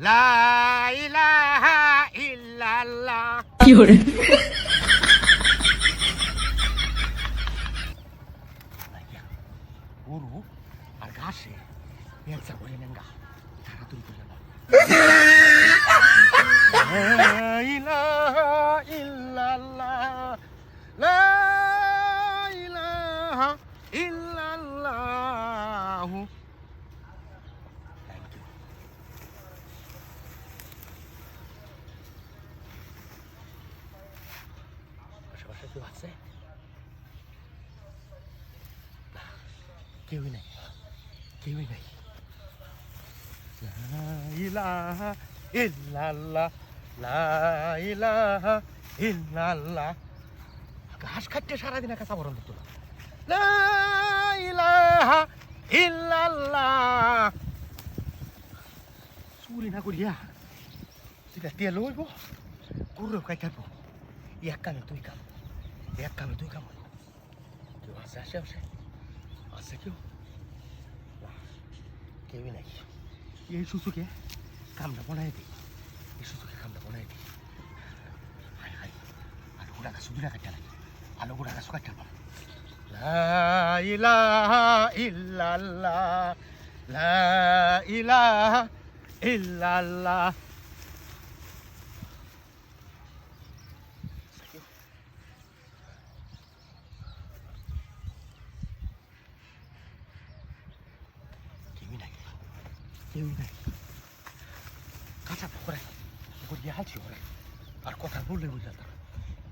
人，গরু আর ঘাসে পেঁচা করে নেঙ্গা তারা তুই তুলে না লা ইলাহা ইল্লাল্লাহ লা ইলাহা ইল্লাল্লাহ থ্যাংক ইউ আশেপাশে কেউ আছে? কেউই নাই। কেউই নাই। ইলাহা ইল্লাল্লাহ লা ইলাহা ইল্লাল্লাহ ঘাস খাটতে সারাদিন একা চাবরণ দিত না। ইলাহা ইল্লাল্লাহ। চুরি না করিয়া সেটা তেল হইব গরু খাই থাকব কামে তুই কাম এক কামে তুই কাম কেউ আছে আশেপাশে আছে কেউ? না কেউই নাই। এই সুসুকে কামটা বনাই দিই। এই সুসুকে কামটা বনাই দিই। হাই হাই আলু গুড়া গাছ দুটা কাটতে লাগে। আলু গুড়া গাছ কাটতে পারো লা ইল্লাল্লাহ, লা ইলাহা ইল্লাল্লাহ। কেউই নাই কেউই নাই কাঁচা পকড়াই গড়িয়ে হালছি ওরে আর কথা বললে বুঝলাম না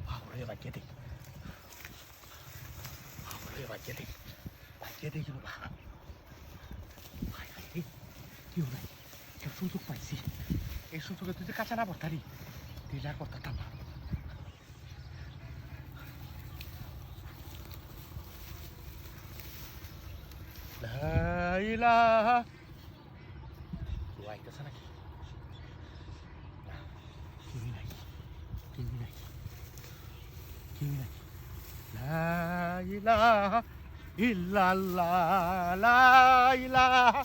বাবরে বাকিয়ে দিই বাবরে বাকিয়ে দিই বাকিয়ে দিই কিন্তু ভাই ভাই কেউ নাই কেউ সুযোগ পাইছি? এই সুযোগে তুই কাঁচা না পড়তারি দিলে আর করতাম না। ইলাহা কেউ আইতেছে নাকি কেউই নাই কেউই নাই কেউই নাই ইলাহা ইল্লাল্লাহ ইলাহা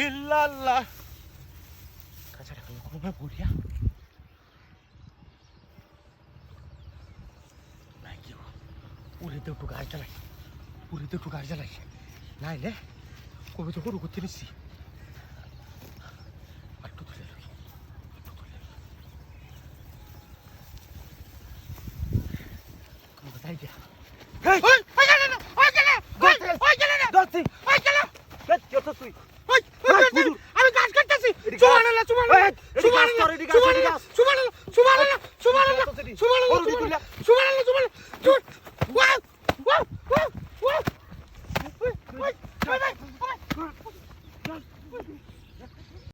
ইল্লাল্লাহ একটু জ্বালাই উড়িতে একটু নাইলে কবে তো করতে নিচ্ছি একটু তুলে লই একটু তুলে লই এই, ওই ওই গেলে না ওই গেলে ওই ওই গেলে না ধরছি ওই গেলে কি করছিস তুই ওই। আমি গাছ কাটতেছি সুবহানাল্লাহ সুবহানাল্লাহ। সুবহানাল্লাহ সুবহানাল্লাহ সুবহানাল্লাহ সুবহানাল্লাহ দিয়ে তুললা। সুবহানাল্লাহ সুবহানাল্লাহ